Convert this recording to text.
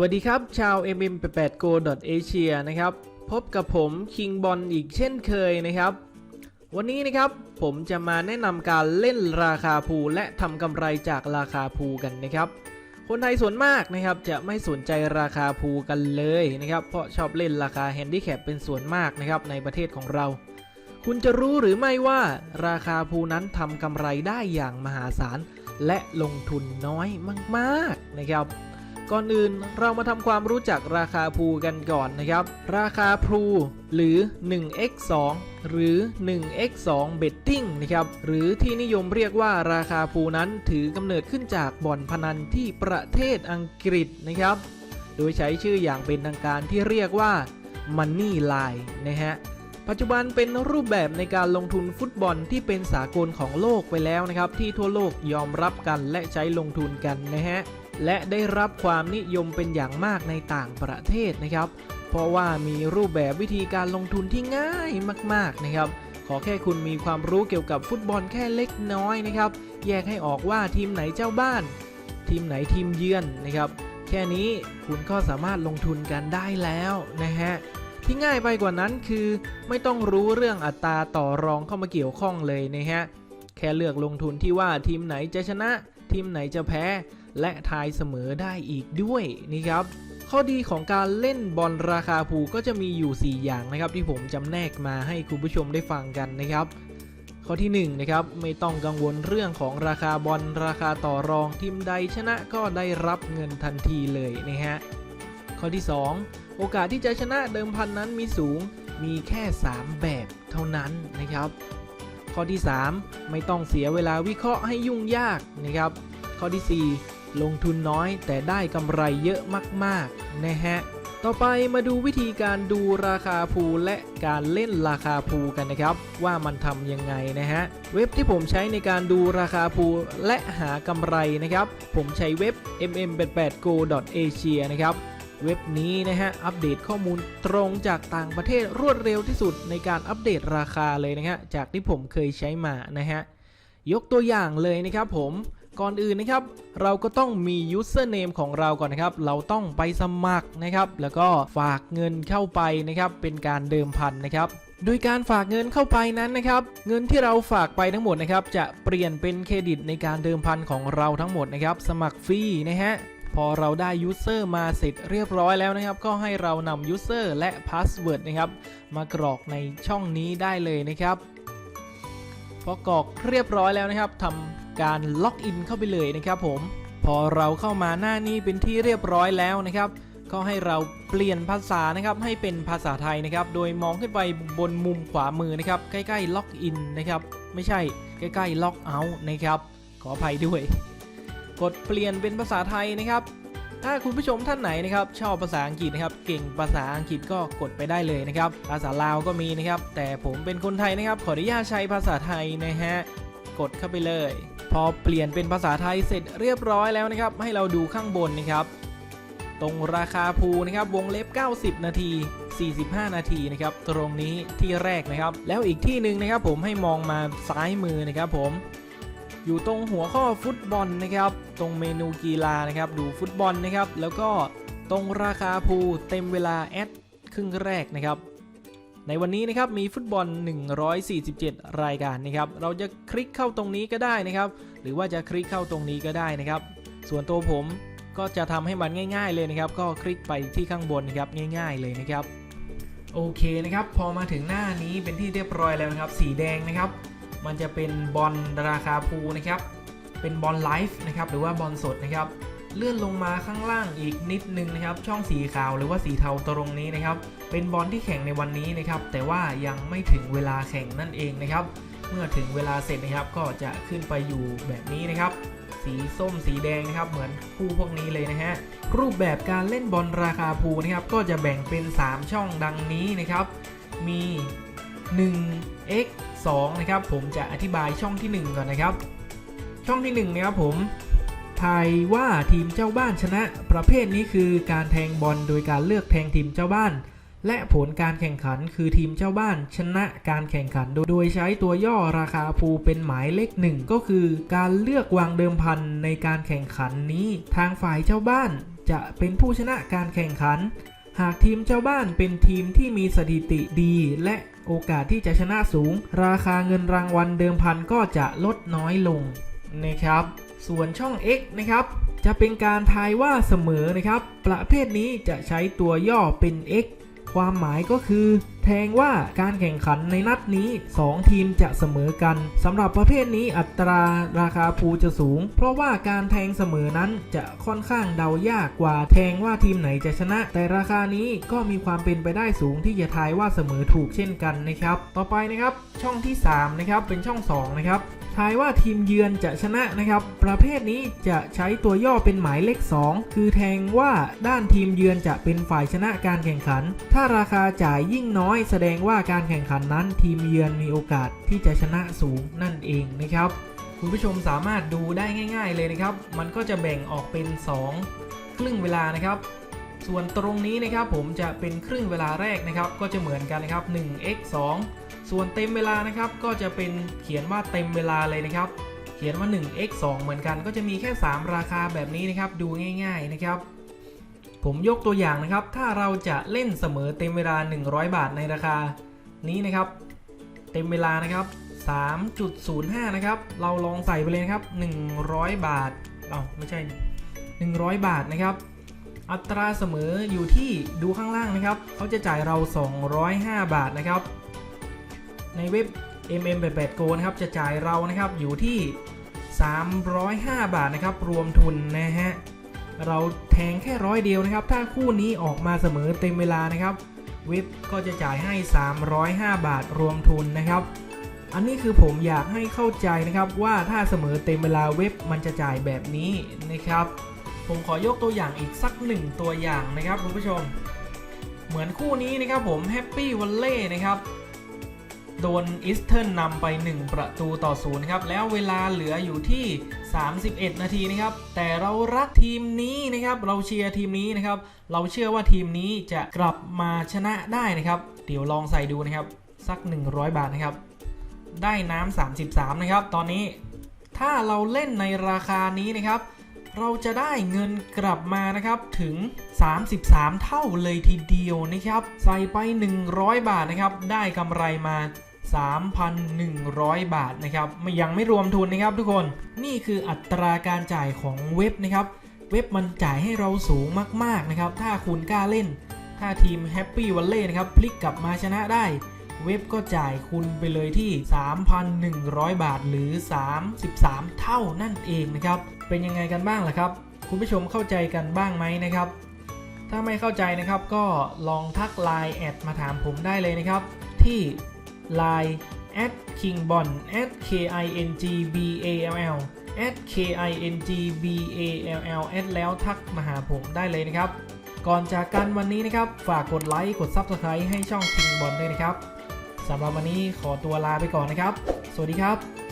วัสดีครับ ชาว mm88go asia นะครับ พบกับผมคิงบอลอีกเช่นเคยนะครับ วันนี้นะครับผมจะมาแนะนำการเล่นราคาพูและทำกำไรจากราคาพูกันนะครับ คนไทยส่วนมากนะครับจะไม่สนใจราคาพูกันเลยนะครับ เพราะชอบเล่นราคาแฮนดิแคปเป็นส่วนมากนะครับในประเทศของเรา คุณจะรู้หรือไม่ว่าราคาพูนั้นทำกำไรได้อย่างมหาศาลและลงทุนน้อยมาก ๆนะครับ ก่อนอื่นเรามาทำความรู้จักราคาพูกันก่อนนะครับ ราคาพูหรือ 1x2 หรือ 1x2 betting นะครับ หรือที่นิยมเรียกว่าราคาพูนั้นถือกำเนิดขึ้นจากบ่อนพนันที่ประเทศอังกฤษนะครับ โดยใช้ชื่ออย่างเป็นทางการที่เรียกว่า Money Line นะฮะปัจจุบันเป็นรูปแบบในการลงทุนฟุตบอลที่เป็นสากลของโลกไปแล้วนะครับ ที่ทั่วโลกยอมรับกันและใช้ลงทุนกันนะฮะ และได้รับความนิยมเป็นอย่างมากในต่างประเทศนะครับ เพราะว่ามีรูปแบบวิธีการลงทุนที่ง่ายมากๆนะครับ ขอแค่คุณมีความรู้เกี่ยวกับฟุตบอลแค่เล็กน้อยนะครับ แยกให้ออกว่าทีมไหนเจ้าบ้าน ทีมไหนทีมเยือนนะครับ แค่นี้คุณก็สามารถลงทุนกันได้แล้วนะฮะที่ง่ายไปกว่านั้นคือไม่ต้องรู้เรื่องอัตราต่อรองเข้ามาเกี่ยวข้องเลยนะฮะ แค่เลือกลงทุนที่ว่าทีมไหนจะชนะ ทีมไหนจะแพ้ และทายเสมอได้อีกด้วยนี่ครับข้อดีของการเล่นบอลราคาผูก็จะมีอยู่ 4 อย่างนะครับ ที่ผมจำแนกมาให้คุณผู้ชมได้ฟังกันนะครับ ข้อที่1นะครับไม่ต้องกังวลเรื่องของราคาบอลราคาต่อรองทีมใดชนะก็ได้รับเงินทันทีเลยนะฮะข้อที่ 2 โอกาสที่จะชนะเดิมพันนั้นมีสูงมีแค่ 3 แบบเท่านั้นนะครับ ข้อที่ 3 ไม่ต้องเสียเวลาวิเคราะห์ให้ยุ่งยากนะครับ ข้อที่ 4 ลงทุนน้อยแต่ได้กำไรเยอะมากๆ นะฮะ ต่อไปมาดูวิธีการดูราคาพูและการเล่นราคาพูกันนะครับ ว่ามันทำยังไงนะฮะ เว็บที่ผมใช้ในการดูราคาพูและหากำไรนะครับ ผมใช้เว็บ mm88go.asia นะครับเว็บนี้นะฮะ อัปเดตข้อมูลตรงจากต่างประเทศรวดเร็วที่สุดในการอัปเดตราคาเลยนะฮะ จากที่ผมเคยใช้มานะฮะ ยกตัวอย่างเลยนะครับผม ก่อนอื่นนะครับ เราก็ต้องมี username ของเราก่อนนะครับ เราต้องไปสมัครนะครับ แล้วก็ฝากเงินเข้าไปนะครับ เป็นการเดิมพันนะครับโดยการฝากเงินเข้าไปนั้นนะครับ เงินที่เราฝากไปทั้งหมดนะครับ จะเปลี่ยนเป็นเครดิตในการเดิมพันของเราทั้งหมดนะครับ สมัครฟรีนะฮะพอเราได้ user มาเสร็จเรียบร้อยแล้วนะครับ ก็ให้เรานำ user และ password นะครับ มากรอกในช่องนี้ได้เลยนะครับ พอกรอกเรียบร้อยแล้วนะครับทำ การล็อกอินเข้าไปเลยนะครับผม พอเราเข้ามาหน้านี้เป็นที่เรียบร้อยแล้วนะครับก็ให้เราเปลี่ยนภาษานะครับให้เป็นภาษาไทยนะครับ โดยมองขึ้นไปบนมุมขวามือนะครับ ใกล้ๆล็อกอินนะครับ ไม่ใช่ใกล้ๆล็อกเอาท์นะครับขออภัยด้วย กดเปลี่ยนเป็นภาษาไทยนะครับ ถ้าคุณผู้ชมท่านไหนนะครับ ชอบภาษาอังกฤษนะครับ เก่งภาษาอังกฤษก็กดไปได้เลยนะครับ ภาษาลาวก็มีนะครับ แต่ผมเป็นคนไทยนะครับ ขออนุญาตใช้ภาษาไทยนะฮะกดเข้าไปเลย พอเปลี่ยนเป็นภาษาไทยเสร็จเรียบร้อยแล้วนะครับ ให้เราดูข้างบนนะครับ ตรงราคาพูนะครับวงเล็บ 90 นาที 45 นาทีนะครับ ตรงนี้ที่แรกนะครับ แล้วอีกที่หนึ่งนะครับ ผมให้มองมาซ้ายมือนะครับ ผม อยู่ตรงหัวข้อฟุตบอลนะครับ ตรงเมนูกีฬานะครับ ดูฟุตบอลนะครับ แล้วก็ตรงราคาพูเต็มเวลาแอดครึ่งแรกนะครับ ในวันนี้นะครับมีฟุตบอล 147 รายการนะครับเราจะคลิกเข้าตรงนี้ก็ได้นะครับ หรือว่าจะคลิกเข้าตรงนี้ก็ได้นะครับ ส่วนตัวผมก็จะทำให้มันง่าย ๆ เลยนะครับ ก็คลิกไปที่ข้างบนนะครับง่าย ๆเลยนะครับ โอเคนะครับ พอมาถึงหน้านี้เป็นที่เรียบร้อยแล้วนะครับ สีแดงนะครับ มันจะเป็นบอลราคาพูนะครับ เป็นบอลไลฟ์นะครับหรือว่าบอลสดนะครับ เลื่อนลงมาข้างล่างอีกนิดนึงนะครับ ช่องสีขาวหรือว่าสีเทาตรงนี้นะครับ เป็นบอลที่แข่งในวันนี้นะครับ แต่ว่ายังไม่ถึงเวลาแข่งนั่นเองนะครับ เมื่อถึงเวลาเสร็จนะครับ ก็จะขึ้นไปอยู่แบบนี้นะครับ สีส้มสีแดงนะครับ เหมือนคู่พวกนี้เลยนะฮะ รูปแบบการเล่นบอลราคาพูนะครับ ก็จะแบ่งเป็น 3 ช่องดังนี้นะครับ มี 1x 2 นะครับ ผมจะอธิบายช่องที่ 1 ก่อนนะครับ ช่องที่1นะครับผม ทายว่าทีมเจ้าบ้านชนะ ประเภทนี้คือการแทงบอลโดยการเลือกแทงทีมเจ้าบ้าน และผลการแข่งขันคือทีมเจ้าบ้านชนะการแข่งขัน โดยใช้ตัวย่อราคาพูเป็นหมายเลขหนึ่งก็คือ การเลือกวางเดิมพันในการแข่งขันนี้ ทางฝ่ายเจ้าบ้านจะเป็นผู้ชนะการแข่งขัน หากทีมเจ้าบ้านเป็นทีมที่มีสถิติดี และโอกาสที่จะชนะสูง ราคาเงินรางวัลเดิมพันก็จะลดน้อยลงนะครับ ส่วนช่อง X นะครับ จะเป็นการทายว่าเสมอนะครับ ประเภทนี้จะใช้ตัวย่อเป็น X ความหมายก็คือ แทงว่าการแข่งขันในนัดนี้ 2 ทีมจะเสมอกันสำหรับประเภทนี้อัตราราคาภูจะสูง เพราะว่าการแทงเสมอนั้นจะค่อนข้างเดายากกว่าแทงว่าทีมไหนจะชนะ แต่ราคานี้ก็มีความเป็นไปได้สูงที่จะทายว่าเสมอถูกเช่นกันนะครับ ต่อไปนะครับ ช่องที่3นะครับเป็นช่อง2นะครับ ทายว่าทีมเยือนจะชนะนะครับ ประเภทนี้จะใช้ตัวย่อเป็นหมายเลข 2 คือแทงว่าด้านทีมเยือนจะเป็นฝ่ายชนะการแข่งขัน ถ้าราคาจ่ายยิ่งน้อย แสดงว่าการแข่งขันนั้นทีมเยือนมีโอกาสที่จะชนะสูงนั่นเองนะครับ คุณผู้ชมสามารถดูได้ง่าย ๆ เลยนะครับ มันก็จะแบ่งออกเป็น 2 ครึ่งเวลานะครับส่วนตรงนี้นะครับผมจะเป็นครึ่งเวลาแรกนะครับ ก็จะเหมือนกันนะครับ 1x 2 ส่วนเต็มเวลานะครับก็จะเป็นเขียนว่าเต็มเวลาเลยนะครับ เขียนว่า 1x 2 เหมือนกัน ก็จะมีแค่ 3 ราคาแบบนี้นะครับ ดูง่าย ๆนะครับ ผมยกตัวอย่างนะครับ ถ้าเราจะเล่นเสมอเต็มเวลา 100 บาทในราคา นี้นะครับ เต็มเวลานะครับ 3.05 นะครับ เราลองใส่ไปเลยนะครับ 100 บาทเอ้าไม่ใช่ 100 บาทนะครับ อัตราเสมออยู่ที่ดูข้างล่างนะครับ เขาจะจ่ายเรา 205 บาทนะครับ ในเว็บ mm88 go นะครับจะจ่ายเรานะครับอยู่ที่ 305 บาทนะครับรวมทุนนะฮะเราแทงแค่ร้อยเดียวนะครับ ถ้าคู่นี้ออกมาเสมอเต็มเวลานะครับ เว็บก็จะจ่ายให้ 305 บาทรวมทุนนะครับ อันนี้คือผมอยากให้เข้าใจนะครับว่าถ้าเสมอเต็มเวลาเว็บมันจะจ่ายแบบนี้นะครับ ผมขอยกตัวอย่างอีกสักหนึ่งตัวอย่างนะครับคุณผู้ชม เหมือนคู่นี้นะครับผมแฮปปี้วัลเล่นะครับ โดนอิสเทิร์นนำไป 1 ประตูต่อศูนย์ครับ แล้วเวลาเหลืออยู่ที่ 31 นาทีนะครับ แต่เรารักทีมนี้นะครับ เราเชียร์ทีมนี้นะครับ เราเชื่อว่าทีมนี้จะกลับมาชนะได้นะครับ เดี๋ยวลองใส่ดูนะครับ สัก 100 บาทนะครับ ได้น้ำ33 นะครับ ตอนนี้ถ้าเราเล่นในราคานี้นะครับ เราจะได้เงินกลับมานะครับถึง 33 เท่าเลยทีเดียวนะครับ ใส่ไป 100 บาทนะครับ ได้กำไรมา 3,100 บาทนะครับยังไม่รวมทุนนะครับทุกคนนี่คืออัตราการจ่ายของเว็บนะครับ เว็บมันจ่ายให้เราสูงมากๆนะครับ ถ้าคุณกล้าเล่น ถ้าทีม Happy v a l l e y นะครับพลิกกลับมาชนะได้ เว็บก็จ่ายคุณไปเลยที่ 3,100 บาทหรือ 33 เท่านั่นเองนะครับเป็นยังไงกันบ้างล่ะครับ คุณผู้ชมเข้าใจกันบ้างไหมนะครับ ถ้าไม่เข้าใจนะครับก็ลองทัก Line แอดมาถามผมได้เลยนะครับที่ Line at kingbon at k i n g b a l l at k i n g b a l l แอดแล้วทักมาหาผมได้เลยนะครับ ก่อนจากกันวันนี้นะครับ ฝากกดไลค์กด Subscribe ให้ช่อง King b o n ด้วยนะครับสำหรับวันนี้ขอตัวลาไปก่อนนะครับ สวัสดีครับ